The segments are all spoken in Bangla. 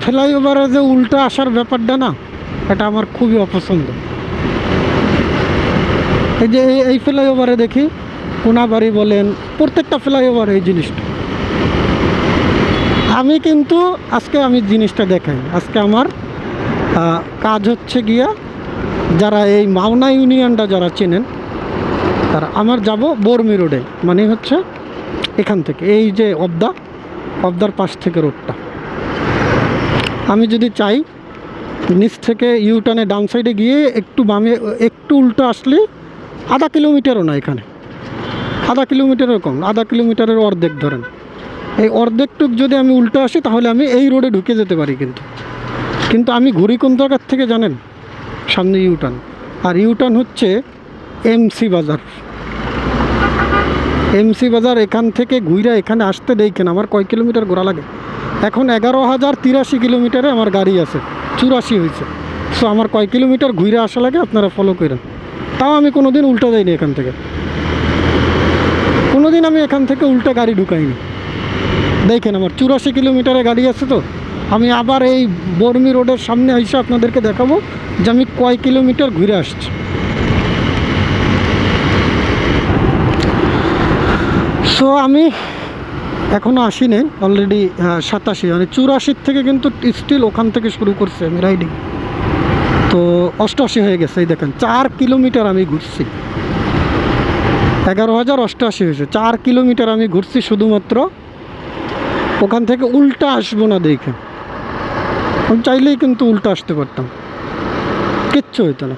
ফ্লাইওভারে যে উল্টা আসার ব্যাপারটা না, এটা আমার খুবই অপছন্দ। এই যে এই- এই ফ্লাইওভারে দেখি, কোনাবাড়ি বলেন, প্রত্যেকটা ফ্লাইওভারে এই জিনিসটা। আমি কিন্তু আজকে আমি জিনিসটা দেখাই। আজকে আমার কাজ হচ্ছে গিয়া, যারা এই মাওনা ইউনিয়নটা যারা চেনেন, তারা আমার যাব বর্মি রোডে। মানে হচ্ছে এখান থেকে, এই যে অবদা, অবদার পাশ থেকে রোডটা আমি যদি চাই, নিচ থেকে ইউটার্নে ডান সাইডে গিয়ে একটু বামে, একটু উল্টো আসলে আধা কিলোমিটারও না এখানে। আধা কিলোমিটারের কম, আধা কিলোমিটারের অর্ধেক ধরেন। এই অর্ধেকটুক যদি আমি উল্টো আসি, তাহলে আমি এই রোডে ঢুকে যেতে পারি কিন্তু। কিন্তু আমি ঘুরি কোন থেকে জানেন, সামনে ইউটার্ন আর ইউটার্ন হচ্ছে এমসি বাজার। এমসি বাজার এখান থেকে ঘুরে এখানে আসতে দেখেন, আমার কয় কিলোমিটার ঘোরা লাগে। এখন এগারো হাজার তিরাশি কিলোমিটারে আমার গাড়ি আছে, চুরাশি হয়েছে। সো আমার কয় কিলোমিটার ঘুরে আসা লাগে আপনারা ফলো করেন তাও আমি কোনো দিন উল্টো যাইনি এখান থেকে। কোনো দিন আমি এখান থেকে উল্টা গাড়ি ঢুকাইনি। দেখেন আমার চুরাশি কিলোমিটারে গাড়ি আছে তো। আমি আবার এই বর্মি রোডের সামনে এসে আপনাদেরকে দেখাবো যে আমি কয় কিলোমিটার ঘুরে আসছি। সো আমি এখনও আসিনি অলরেডি সাতাশি। মানে চুরাশির থেকে কিন্তু স্টিল ওখান থেকে শুরু করছে আমি রাইডিং তো অষ্টআশি হয়ে গেছে, এই দেখেন, চার কিলোমিটার আমি ঘুরছি। এগারো হাজার অষ্টআশি হয়েছে, চার কিলোমিটার আমি ঘুরছি শুধুমাত্র। ওখান থেকে উল্টা আসব না দেখে। আমি চাইলেই কিন্তু উল্টা আসতে পারতাম। কিচ্ছু হইতো না।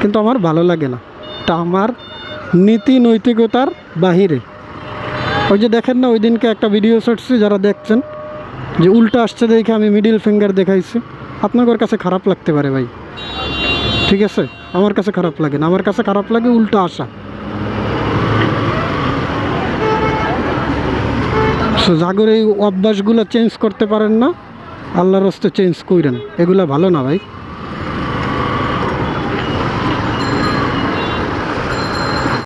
কিন্তু আমার ভালো লাগে না। এটা আমার নীতি নৈতিকতার বাহিরে। ওই যে দেখেন না, ওই দিনকে একটা ভিডিও ছাড়ছি যারা দেখছেন, যে উল্টা আসছে দেখে আমি মিডিল ফিঙ্গার দেখাইছি। আপনাদের কাছে খারাপ লাগতে পারে ভাই। ঠিক আছে? আমার কাছে খারাপ লাগে না। আমার কাছে খারাপ লাগে উল্টা আসা। সো জাগর এই অভ্যাসগুলো চেঞ্জ করতে পারেন না, আল্লাহর হস্তে চেঞ্জ কইরেন। এগুলো ভালো না ভাই।